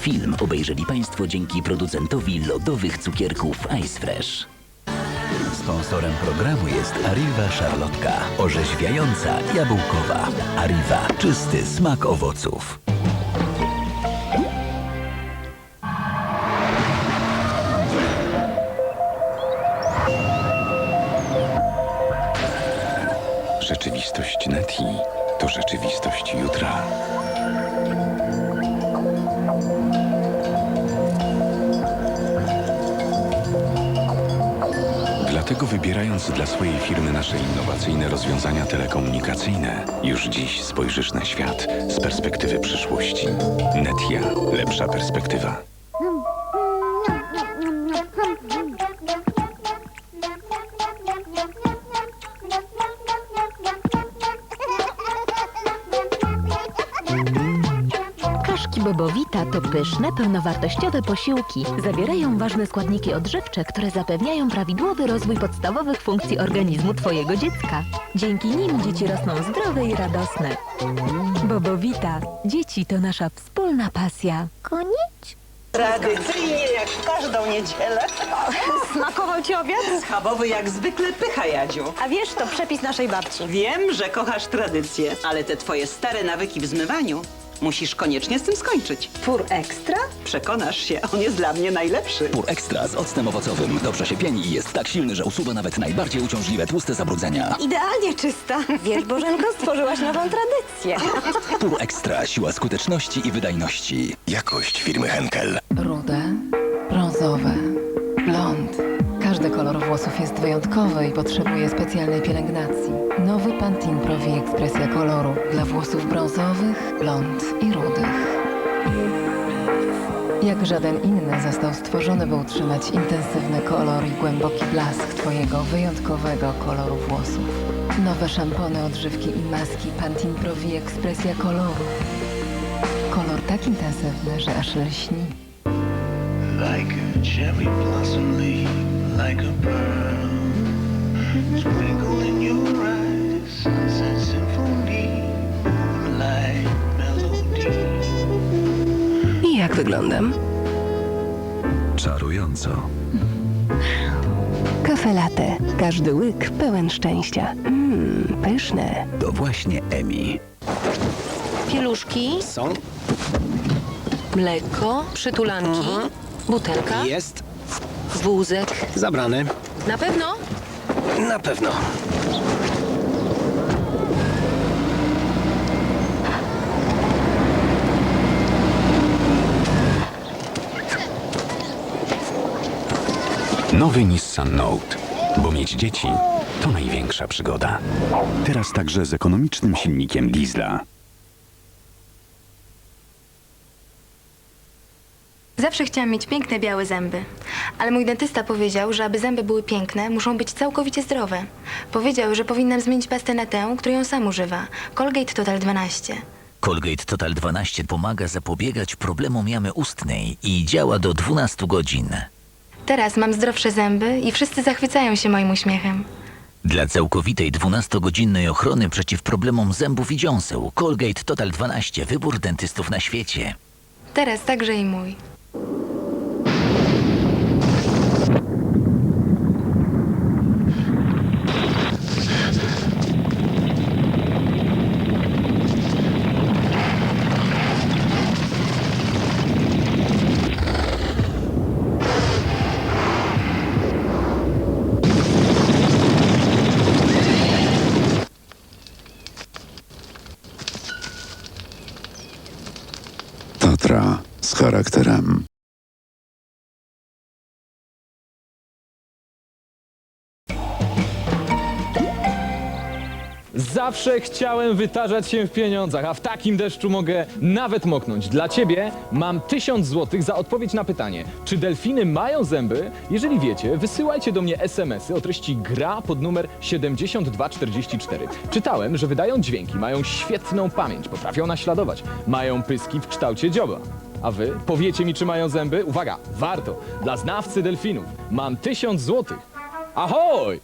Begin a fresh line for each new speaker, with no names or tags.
Film obejrzeli Państwo dzięki producentowi lodowych cukierków Ice Fresh. Sponsorem programu jest Arriva Szarlotka, orzeźwiająca, jabłkowa. Arriva, czysty smak owoców.
Rzeczywistość Neti to rzeczywistość jutra. Dlatego wybierając dla swojej firmy nasze innowacyjne rozwiązania telekomunikacyjne, już dziś spojrzysz na świat z perspektywy przyszłości. Netia. Lepsza perspektywa.
Bobowita to pyszne, pełnowartościowe posiłki. Zawierają ważne składniki odżywcze, które zapewniają prawidłowy rozwój podstawowych funkcji organizmu Twojego dziecka. Dzięki nim dzieci rosną zdrowe i radosne. Bobowita. Dzieci to nasza wspólna pasja.
Tradycyjnie jak w każdą niedzielę.
Smakował ci obiad?
Schabowy jak zwykle pycha, Jadziu.
A wiesz, to przepis naszej babci.
Wiem, że kochasz tradycję, ale te twoje stare nawyki w zmywaniu musisz koniecznie z tym skończyć.
Pur ekstra?
Przekonasz się, on jest dla mnie najlepszy.
Pur Ekstra z octem owocowym. Dobrze się pieni i jest tak silny, że usuwa nawet najbardziej uciążliwe tłuste zabrudzenia.
Idealnie czysta. Wiesz, Bożenko, stworzyłaś nową tradycję.
Pur Ekstra, siła skuteczności i wydajności.
Jakość firmy Henkel.
Rude, brązowe, włosów jest wyjątkowy i potrzebuje specjalnej pielęgnacji. Nowy Pantene Pro V Ekspresja koloru dla włosów brązowych, blond i rudych. Jak żaden inny został stworzony, by utrzymać intensywny kolor i głęboki blask Twojego wyjątkowego koloru włosów. Nowe szampony, odżywki i maski Pantene Pro V Ekspresja koloru. Kolor tak intensywny, że aż lśni.
Like a cherry blossom leaf, like a pearl. Twinkle in your eyes, sunset symphony, moonlight melody.
I jak wyglądam?
Czarująco.
Kafe latte. Każdy łyk pełen szczęścia. Mmm, pyszne.
To właśnie Emi.
Pieluszki,
Są?
mleko, przytulanki, butelka,
Jest.
Wózek.
Zabrany.
Na pewno?
Na pewno.
Nowy Nissan Note. Bo mieć dzieci to największa przygoda. Teraz także z ekonomicznym silnikiem diesla.
Zawsze chciałam mieć piękne białe zęby, ale mój dentysta powiedział, że aby zęby były piękne, muszą być całkowicie zdrowe. Powiedział, że powinnam zmienić pastę na tę, którą sam używa. Colgate Total 12.
Colgate Total 12 pomaga zapobiegać problemom jamy ustnej i działa do 12 godzin.
Teraz mam zdrowsze zęby i wszyscy zachwycają się moim uśmiechem.
Dla całkowitej 12-godzinnej ochrony przeciw problemom zębów i dziąseł Colgate Total 12 wybór dentystów na świecie.
Teraz także i mój.
Z charakterem.
Zawsze chciałem wytarzać się w pieniądzach, a w takim deszczu mogę nawet moknąć. Dla ciebie mam 1000 zł za odpowiedź na pytanie, czy delfiny mają zęby? Jeżeli wiecie, wysyłajcie do mnie SMS-y o treści gra pod numer 7244. Czytałem, że wydają dźwięki, mają świetną pamięć, potrafią naśladować, mają pyski w kształcie dzioba. A wy powiecie mi, czy mają zęby? Uwaga, warto! Dla znawcy delfinów mam 1000 zł. Ahoj!